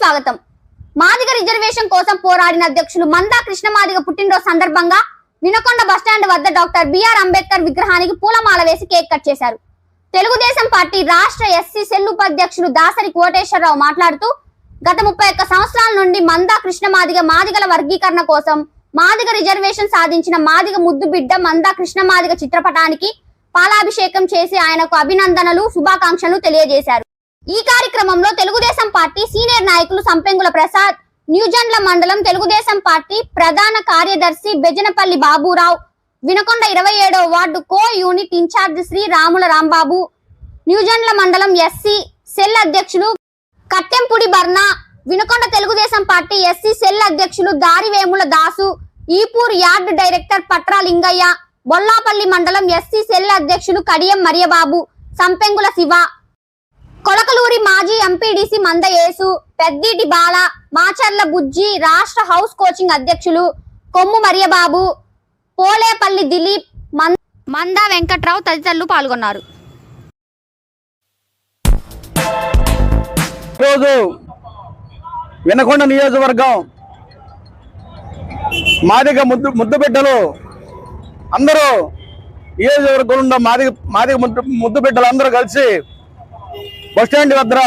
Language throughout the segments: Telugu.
స్వాగతం. మాదిగ రిజర్వేషన్ కోసం పోరాడిన అధ్యక్షులు మందా కృష్ణ మాదిగ పుట్టినరోజు సందర్భంగా వినకొండ బస్టాండ్ వద్ద డాక్టర్ బిఆర్ అంబేద్కర్ విగ్రహానికి పూలమాల వేసి కేక్ కట్ చేశారు. తెలుగుదేశం పార్టీ రాష్ట్ర ఎస్సీ సెల్ ఉపాధ్యక్షులు దాసరి కోటేశ్వరరావు మాట్లాడుతూ గత ముప్పై ఒక్క సంవత్సరాల నుండి మందా కృష్ణ మాదిగ మాదిగల వర్గీకరణ కోసం మాదిగ రిజర్వేషన్ సాధించిన మాదిగ ముద్దు బిడ్డ మందా కృష్ణ మాదిగ చిత్రపటానికి పాలాభిషేకం చేసి ఆయనకు అభినందనలు శుభాకాంక్షలు తెలియజేశారు. ఈ కార్యక్రమంలో తెలుగుదేశం పార్టీ సీనియర్ నాయకులు సంపెంగుల ప్రసాద్ న్యూజెండ్ల మండలం తెలుగుదేశం పార్టీ ప్రధాన కార్యదర్శి బెజనపల్లి బాబురావు వినకొండ ఇరవై ఏడవ ward co unit incharge Shri Ramula Rambabu Nuzendla మండలం ఎస్సీ సెల్ అధ్యక్షులు Kattempudi బర్ణ Vinukonda Telugu Desam party SC cell అధ్యక్షులు దారివేముల దాసు ఈపూర్ యార్డ్ డైరెక్టర్ పట్రా లింగయ్య బొల్లాపల్లి మండలం ఎస్సీ సెల్ అధ్యక్షులు కడియం మరియబాబు సంపెంగుల శివ కొలకలూరి మాజీ ఎంపీడీసీ మందయేసు పెద్దిటి బాల మాచర్ల బుజ్జి రాష్ట్ర హౌస్ కోచింగ్ అధ్యక్షులు కొమ్ము మరియబాబు పోలేపల్లి దిలీప్ మం- మందా వెంకట్రావు తదితరులు పాల్గొన్నారు. రోజు వినకొండ నియోజకవర్గం మాదిగ ముద్దు ముద్దు బిడ్డలు అందరూ నియోజకవర్గంలో మాదిగ మాదిగ ముద్దు ముద్దు బిడ్డలు అందరూ కలిసి బస్టాండ్ దగ్గర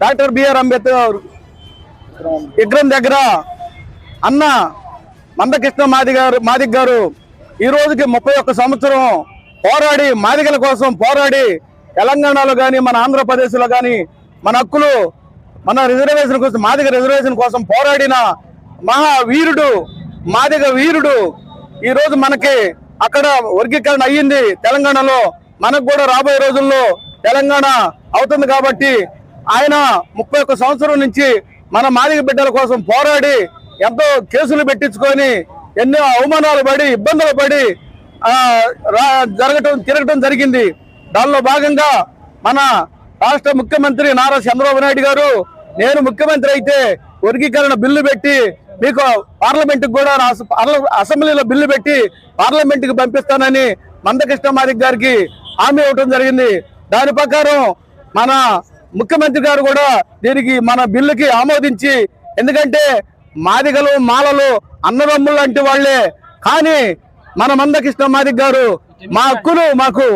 డాక్టర్ బిఆర్ అంబేద్కర్ విగ్రహం దగ్గర అన్న మందకృష్ణ మాది గారు మాదిక్ గారు ఈ రోజుకి ముప్పై ఒక్క సంవత్సరం పోరాడి మాదిగల కోసం పోరాడి తెలంగాణలో కానీ మన ఆంధ్రప్రదేశ్లో కానీ మన హక్కులు మన రిజర్వేషన్ కోసం మాదిగ రిజర్వేషన్ కోసం పోరాడిన మహా వీరుడు మాదిగ వీరుడు ఈరోజు మనకి అక్కడ వర్గీకరణ అయ్యింది తెలంగాణలో. మనకు కూడా రాబోయే రోజుల్లో తెలంగాణ అవుతుంది కాబట్టి ఆయన ముప్పై ఒక్క సంవత్సరం నుంచి మన మాదిగ బిడ్డల కోసం పోరాడి ఎంతో కేసులు పెట్టించుకొని ఎన్నో అవమానాలు పడి ఇబ్బందులు పడి రా- జరగటం తిరగటం జరిగింది. దానిలో భాగంగా మన రాష్ట్ర ముఖ్యమంత్రి నారా చంద్రబాబు నాయుడు గారు నేను ముఖ్యమంత్రి అయితే వర్గీకరణ బిల్లు పెట్టి మీకు పార్లమెంట్కి కూడా అస- పార్ల- అసెంబ్లీలో బిల్లు పెట్టి పార్లమెంట్కి పంపిస్తానని మందకృష్ణ మాదిక్ గారికి హామీ ఇవ్వటం జరిగింది. దాని ప్రకారం మన ముఖ్యమంత్రి గారు కూడా దీనికి మన బిల్లుకి ఆమోదించి ఎందుకంటే మాదిగలు మాలలు అన్నదమ్ములు లాంటి వాళ్ళే. కానీ మన మందకృష్ణ మాదిక్ గారు మా హక్కులు మాకు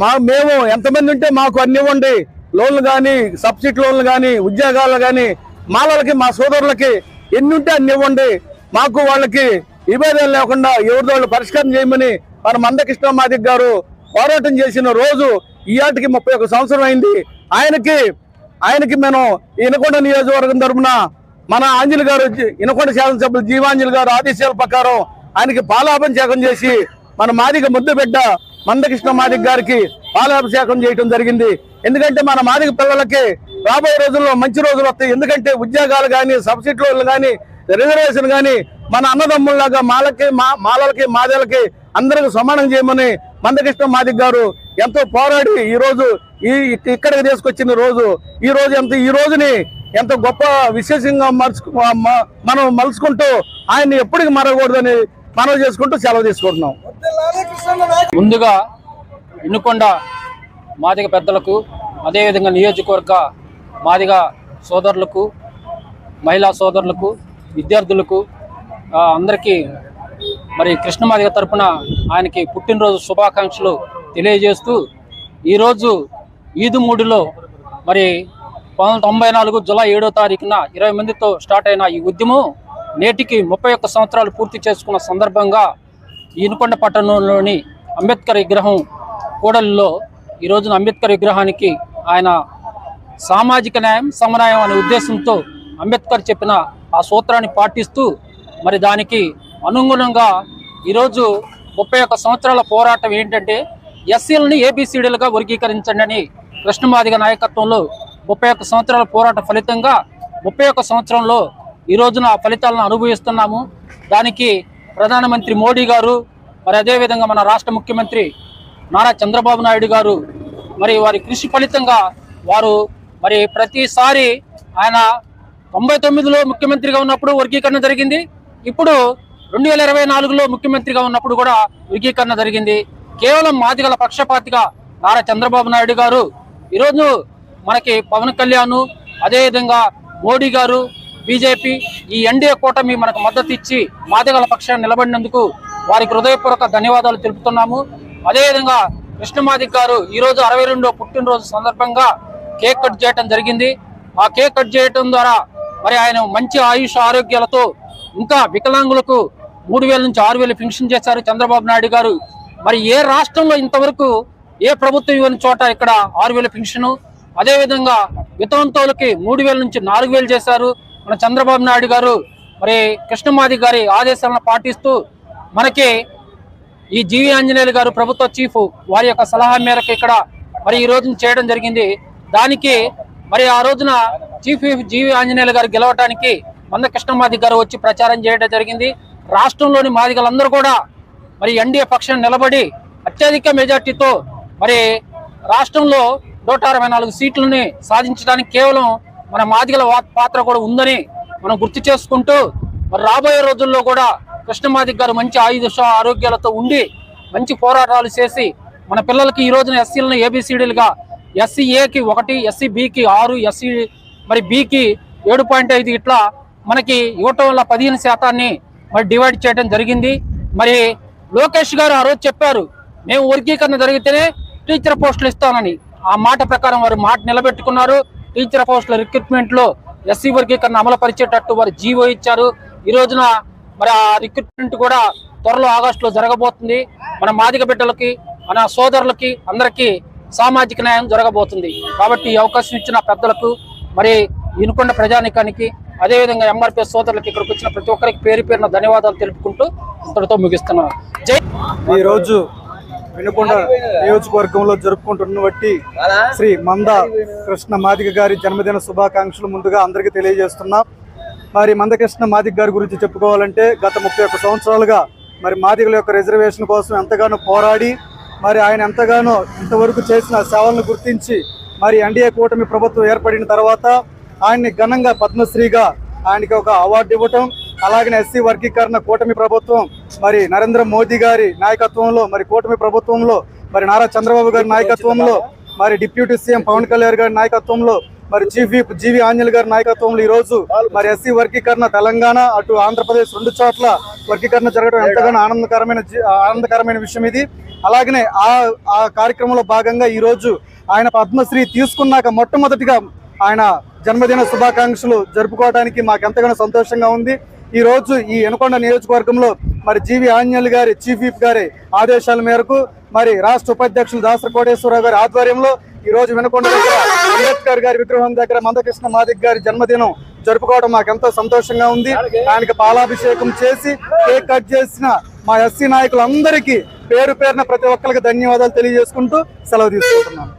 మా మేము ఎంతమంది ఉంటే మాకు అన్ని ఇవ్వండి. లోన్లు కానీ సబ్సిడీ లోన్లు కానీ ఉద్యోగాలు కానీ మాలలకి మా సోదరులకి ఎన్ని ఉంటే అన్ని ఇవ్వండి. మాకు వాళ్ళకి విభేదాలు లేకుండా ఎవరిదో వాళ్ళు పరిష్కారం చేయమని మన మందకృష్ణ మాదిక్ గారు పోరాటం చేసిన రోజు ఈ ఆటికి ముప్పై ఒక సంవత్సరం అయింది. ఆయనకి ఆయనకి మేము ఇనకొండ నియోజకవర్గం తరపున మన ఆంజలి గారు ఇనకొండ శాసనసభ్యులు జీవాంజలి గారు ఆదేశాల ప్రకారం ఆయనకి పాలాభిషేకం చేసి మన మాదిక ముద్దు బిడ్డ మందకృష్ణ మాదిగ గారికి పాలాభిషేకం చేయడం జరిగింది. ఎందుకంటే మన మాదిగ పిల్లలకి రాబోయే రోజుల్లో మంచి రోజులు వస్తాయి. ఎందుకంటే ఉద్యోగాలు కానీ సబ్సిడీలు కానీ రిజర్వేషన్ కానీ మన అన్నదమ్ముల్లాగా మాలకి మా మాలలకి మాదేలకి అందరికి సమానం చేయమని మందకృష్ణ మాదిక్ గారు ఎంతో పోరాడి ఈ రోజు ఈ ఇక్కడికి తీసుకొచ్చిన రోజు ఈ రోజు ఎంత ఈ రోజుని ఎంత గొప్ప విశేషంగా మలుచు మ- మనం మలుచుకుంటూ ఆయన్ని ఎప్పటికీ మరగకూడదని మనవి చేసుకుంటూ సెలవు తీసుకుంటున్నాం. ముందుగా ఇన్నుకొండ మాదిగ పెద్దలకు అదేవిధంగా నియోజకవర్గ మాదిగ సోదరులకు మహిళా సోదరులకు విద్యార్థులకు అందరికీ మరి కృష్ణ మాదిగ తరపున ఆయనకి పుట్టినరోజు శుభాకాంక్షలు తెలియజేస్తూ ఈరోజు ఈదు మూడులో మరి పంతొమ్మిది తొంభై నాలుగు జూలై ఏడో తారీఖున ఇరవై మందితో స్టార్ట్ అయిన ఈ ఉద్యమం నేటికి ముప్పై ఒక్క సంవత్సరాలు పూర్తి చేసుకున్న సందర్భంగా ఈనుకొండ పట్టణంలోని అంబేద్కర్ విగ్రహం కూడలిలో ఈ రోజున అంబేద్కర్ విగ్రహానికి ఆయన సామాజిక న్యాయం సమన్యాయం అనే ఉద్దేశంతో అంబేద్కర్ చెప్పిన ఆ సూత్రాన్ని పాటిస్తూ మరి దానికి అనుగుణంగా ఈరోజు ముప్పై ఒక్క సంవత్సరాల పోరాటం ఏంటంటే ఎస్సీలని ఏబిసిడీలుగా వర్గీకరించండి అని కృష్ణమాదిగ నాయకత్వంలో ముప్పై ఒక్క సంవత్సరాల పోరాట ఫలితంగా ముప్పై ఒక్క సంవత్సరంలో ఈ రోజున ఆ ఫలితాలను అనుభవిస్తున్నాము. దానికి ప్రధానమంత్రి మోడీ గారు మరి అదేవిధంగా మన రాష్ట్ర ముఖ్యమంత్రి నారా చంద్రబాబు నాయుడు గారు మరి వారి కృషి ఫలితంగా వారు మరి ప్రతిసారి ఆయన తొంభై తొమ్మిదిలో ముఖ్యమంత్రిగా ఉన్నప్పుడు వర్గీకరణ జరిగింది. ఇప్పుడు రెండు వేల ఇరవై నాలుగులో ముఖ్యమంత్రిగా ఉన్నప్పుడు కూడా వర్గీకరణ జరిగింది. కేవలం మాదిగల పక్షపాతిగా నారా చంద్రబాబు నాయుడు గారు ఈరోజు మనకి పవన్ కళ్యాణ్ అదేవిధంగా మోడీ గారు బీజేపీ ఈ ఎన్డీఏ కూటమి మనకు మద్దతు ఇచ్చి మాదిగల పక్షాన్ని నిలబడినందుకు వారికి హృదయపూర్వక ధన్యవాదాలు తెలుపుతున్నాము. అదేవిధంగా కృష్ణమాదిక్ గారు ఈరోజు అరవై రెండో పుట్టినరోజు సందర్భంగా కేక్ కట్ చేయడం జరిగింది. ఆ కేక్ కట్ చేయడం ద్వారా మరి ఆయన మంచి ఆయుష్ ఆరోగ్యాలతో ఇంకా వికలాంగులకు మూడు వేల నుంచి ఆరు వేలు పెన్షన్ చేశారు చంద్రబాబు నాయుడు గారు. మరి ఏ రాష్ట్రంలో ఇంతవరకు ఏ ప్రభుత్వం ఇవ్వని చోట ఇక్కడ ఆరు వేల పెన్షను అదేవిధంగా వితంతువులకి మూడు వేల నుంచి నాలుగు వేలు చేశారు. మన చంద్రబాబు నాయుడు గారు మరి కృష్ణమాది గారి ఆదేశాలను పాటిస్తూ మనకి ఈ జీవి ఆంజనేయులు గారు ప్రభుత్వ చీఫ్ వారి యొక్క సలహా మేరకు ఇక్కడ మరి ఈ రోజున చేయడం జరిగింది. దానికి మరి ఆ రోజున చీఫ్ జీవి ఆంజనేయులు గారు గెలవడానికి మంద కృష్ణమాది గారు వచ్చి ప్రచారం చేయడం జరిగింది. రాష్ట్రంలోని మాదిగలందరూ కూడా మరి ఎన్డీఏ పక్షం నిలబడి అత్యధిక మెజార్టీతో మరి రాష్ట్రంలో నూట అరవై నాలుగు సీట్లని సాధించడానికి కేవలం మన మాదిగల పాత్ర కూడా ఉందని మనం గుర్తు చేసుకుంటూ మరి రాబోయే రోజుల్లో కూడా కృష్ణమాదిక్ గారు మంచి ఆయుధ ఆరోగ్యాలతో ఉండి మంచి పోరాటాలు చేసి మన పిల్లలకి ఈ రోజున ఎస్సీలను ఏబిసిడీలుగా ఎస్సీ ఏకి ఒకటి ఎస్సీ బికి ఆరు ఎస్సీ మరి బికి ఏడు పాయింట్ ఐదు ఇట్లా మనకి ఇవ్వటం వల్ల పదిహేను శాతాన్ని మరి డివైడ్ చేయడం జరిగింది. మరి లోకేష్ గారు ఆ రోజు చెప్పారు మేము వర్గీకరణ జరిగితేనే టీచర్ పోస్టులు ఇస్తానని ఆ మాట ప్రకారం వారు మాట నిలబెట్టుకున్నారు. టీచర్ పోస్టుల రిక్రూట్మెంట్లో ఎస్సీ వర్గీకరణ అమలు పరిచేటట్టు వారు జీవో ఇచ్చారు. ఈ రోజున మరి ఆ రిక్రూట్మెంట్ కూడా త్వరలో ఆగస్టులో జరగబోతుంది. మన మాదిక బిడ్డలకి మన సోదరులకి అందరికీ సామాజిక న్యాయం జరగబోతుంది. కాబట్టి ఈ అవకాశం ఇచ్చిన పెద్దలకు మరి ఇనుకొండ ప్రజానికానికి అదేవిధంగా ఎంఆర్పీ సోదరులకు ఇక్కడికి వచ్చిన ప్రతి ఒక్కరికి పేరు పేరున ధన్యవాదాలు తెలుపుకుంటూ ఇంతటితో ముగిస్తున్నాను. జై ఈ రోజు నియోజకవర్గంలో జరుపుకుంటున్న బట్టి శ్రీ మంద కృష్ణ మాదిగ గారి జన్మదిన శుభాకాంక్షలు ముందుగా అందరికీ తెలియజేస్తున్నాం. మరి మందకృష్ణ మాదిక గారి గురించి చెప్పుకోవాలంటే గత ముప్పై ఒక్క సంవత్సరాలుగా మరి మాదిగల యొక్క రిజర్వేషన్ కోసం ఎంతగానో పోరాడి మరి ఆయన ఎంతగానో ఇంతవరకు చేసిన సేవలను గుర్తించి మరి ఎన్డీఏ కూటమి ప్రభుత్వం ఏర్పడిన తర్వాత ఆయన్ని ఘనంగా పద్మశ్రీగా ఆయనకి ఒక అవార్డు ఇవ్వటం అలాగే ఎస్సీ వర్గీకరణ కూటమి ప్రభుత్వం మరి నరేంద్ర మోదీ గారి నాయకత్వంలో మరి కూటమి ప్రభుత్వంలో మరి నారా చంద్రబాబు గారి నాయకత్వంలో మరి డిప్యూటీ సీఎం పవన్ కళ్యాణ్ గారి నాయకత్వంలో మరి చీఫ్ విప్ జీవి ఆంజల్ గారి నాయకత్వంలో ఈ రోజు మరి ఎస్సీ వర్గీకరణ తెలంగాణ అటు ఆంధ్రప్రదేశ్ రెండు చోట్ల వర్గీకరణ జరగడం ఎంతగానో ఆనందకరమైన జీ- ఆనందకరమైన విషయం ఇది. అలాగనే ఆ ఆ కార్యక్రమంలో భాగంగా ఈ రోజు ఆయన పద్మశ్రీ తీసుకున్నాక మొట్టమొదటిగా ఆయన జన్మదిన శుభాకాంక్షలు జరుపుకోవడానికి మాకు ఎంతగానో సంతోషంగా ఉంది. ఈ రోజు ఈ ఎనకొండ నియోజకవర్గంలో మరి జీవి ఆంజనేయులు గారి చీఫ్ విప్ గారి ఆదేశాల మేరకు మరి రాష్ట్ర ఉపాధ్యక్షులు దాసర కోటేశ్వరరావు గారి ఆధ్వర్యంలో ఈ రోజు వినకొండ దగ్గర అంబేద్కర్ గారి విగ్రహం దగ్గర మందకృష్ణ మాదిక్ గారి జన్మదినం జరుపుకోవడం మాకు ఎంతో సంతోషంగా ఉంది. ఆయనకి పాలాభిషేకం చేసి కేక్ కట్ చేసిన మా ఎస్సీ నాయకులందరికీ పేరు పేరున ప్రతి ఒక్కరికి ధన్యవాదాలు తెలియజేసుకుంటూ సెలవు తీసుకుంటున్నాను.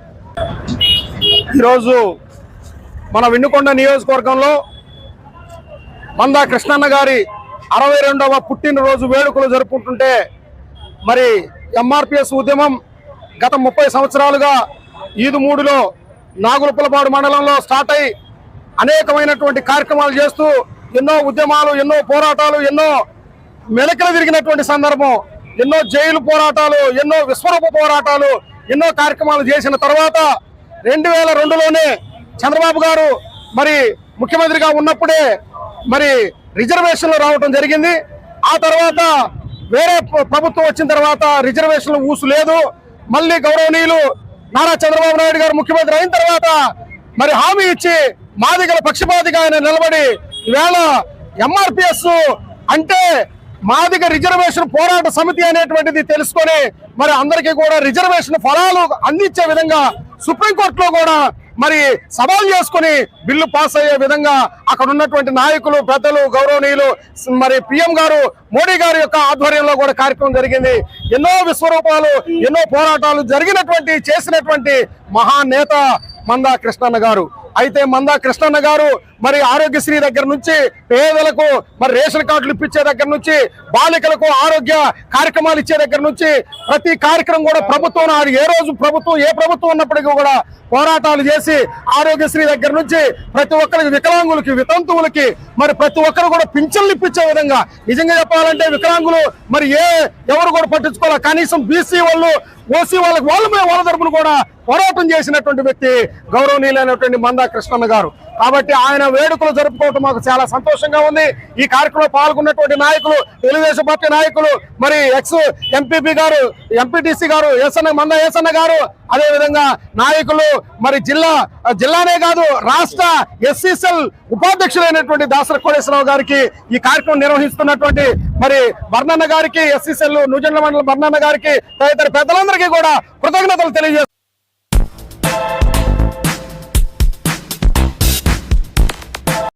ఈరోజు మన విన్నుకొండ నియోజకవర్గంలో మందా కృష్ణన్న గారి అరవై రెండవ పుట్టినరోజు వేడుకలు జరుపుకుంటుంటే మరి ఎంఆర్పిఎస్ ఉద్యమం గత ముప్పై సంవత్సరాలుగా ఈదు మూడులో నాగులపులపాడు మండలంలో స్టార్ట్ అయి అనేకమైనటువంటి కార్యక్రమాలు చేస్తూ ఎన్నో ఉద్యమాలు ఎన్నో పోరాటాలు ఎన్నో మెలకలు తిరిగినటువంటి సందర్భం ఎన్నో జైలు పోరాటాలు ఎన్నో విశ్వరూప పోరాటాలు ఎన్నో కార్యక్రమాలు చేసిన తర్వాత రెండు వేల రెండులోనే చంద్రబాబు గారు మరి ముఖ్యమంత్రిగా ఉన్నప్పుడే మరి రిజర్వేషన్లు రావటం జరిగింది. ఆ తర్వాత వేరే ప్రభుత్వం వచ్చిన తర్వాత రిజర్వేషన్లు ఊసు లేదు. మళ్ళీ గౌరవనీయులు నారా చంద్రబాబు నాయుడు గారు ముఖ్యమంత్రి అయిన తర్వాత మరి హామీ ఇచ్చి మాదిగల పక్షపాతిగా ఆయన నిలబడి ఈవేళ ఎంఆర్పిఎస్ అంటే మాదిగ రిజర్వేషన్ పోరాట సమితి అనేటువంటిది తెలుసుకొని మరి అందరికీ కూడా రిజర్వేషన్ ఫలాలు అందించే విధంగా సుప్రీంకోర్టులో కూడా మరి సవాల్ చేసుకుని బిల్లు పాస్ అయ్యే విధంగా అక్కడ ఉన్నటువంటి నాయకులు పెద్దలు గౌరవనీయులు మరి పిఎం గారు మోడీ గారి యొక్క ఆధ్వర్యంలో కూడా కార్యక్రమం జరిగింది. ఎన్నో విశ్వరూపాలు ఎన్నో పోరాటాలు జరిగినటువంటి చేసినటువంటి మహానేత మందా కృష్ణన్న గారు. అయితే మందా కృష్ణన్న గారు మరి ఆరోగ్యశ్రీ దగ్గర నుంచి పేదలకు మరి రేషన్ కార్డులు ఇప్పించే దగ్గర నుంచి బాలికలకు ఆరోగ్య కార్యక్రమాలు ఇచ్చే దగ్గర నుంచి ప్రతి కార్యక్రమం కూడా ప్రభుత్వం నాడు ఏ రోజు ప్రభుత్వం ఏ ప్రభుత్వం ఉన్నప్పటికీ కూడా పోరాటాలు చేసి ఆరోగ్యశ్రీ దగ్గర నుంచి ప్రతి ఒక్కరికి వికలాంగులకి వితంతువులకి మరి ప్రతి ఒక్కరు కూడా పింఛన్లు ఇప్పించే విధంగా నిజంగా చెప్పాలంటే వికలాంగులు మరి ఏ ఎవరు కూడా పట్టించుకోవాలి కనీసం బీసీ వాళ్ళు ఓసీ వాళ్ళకి వాళ్ళ మీద వాళ్ళ తరపున కూడా పోరాటం చేసినటువంటి వ్యక్తి గౌరవనీయులైనటువంటి మందా కృష్ణన్న గారు. కాబట్టి ఆయన వేడుకలు జరుపుకోవటం మాకు చాలా సంతోషంగా ఉంది. ఈ కార్యక్రమంలో పాల్గొన్నటువంటి నాయకులు తెలుగుదేశం పార్టీ నాయకులు మరి ఎక్స్ ఎంపీపీ గారు ఎంపీటీసీ గారు ఏసన్న మంద ఏసన్న గారు అదే విధంగా నాయకులు మరి జిల్లా జిల్లానే కాదు రాష్ట్ర ఎస్సీసెల్ ఉపాధ్యక్షులైనటువంటి దాసర కోటేశ్వరరావు గారికి ఈ కార్యక్రమం నిర్వహిస్తున్నటువంటి మరి బర్ణన్న గారికి ఎస్సీసెల్ నూజెండ్ల మండలం బర్ణన్న గారికి తదితర పెద్దలందరికీ కూడా కృతజ్ఞతలు తెలియజేస్తున్నారు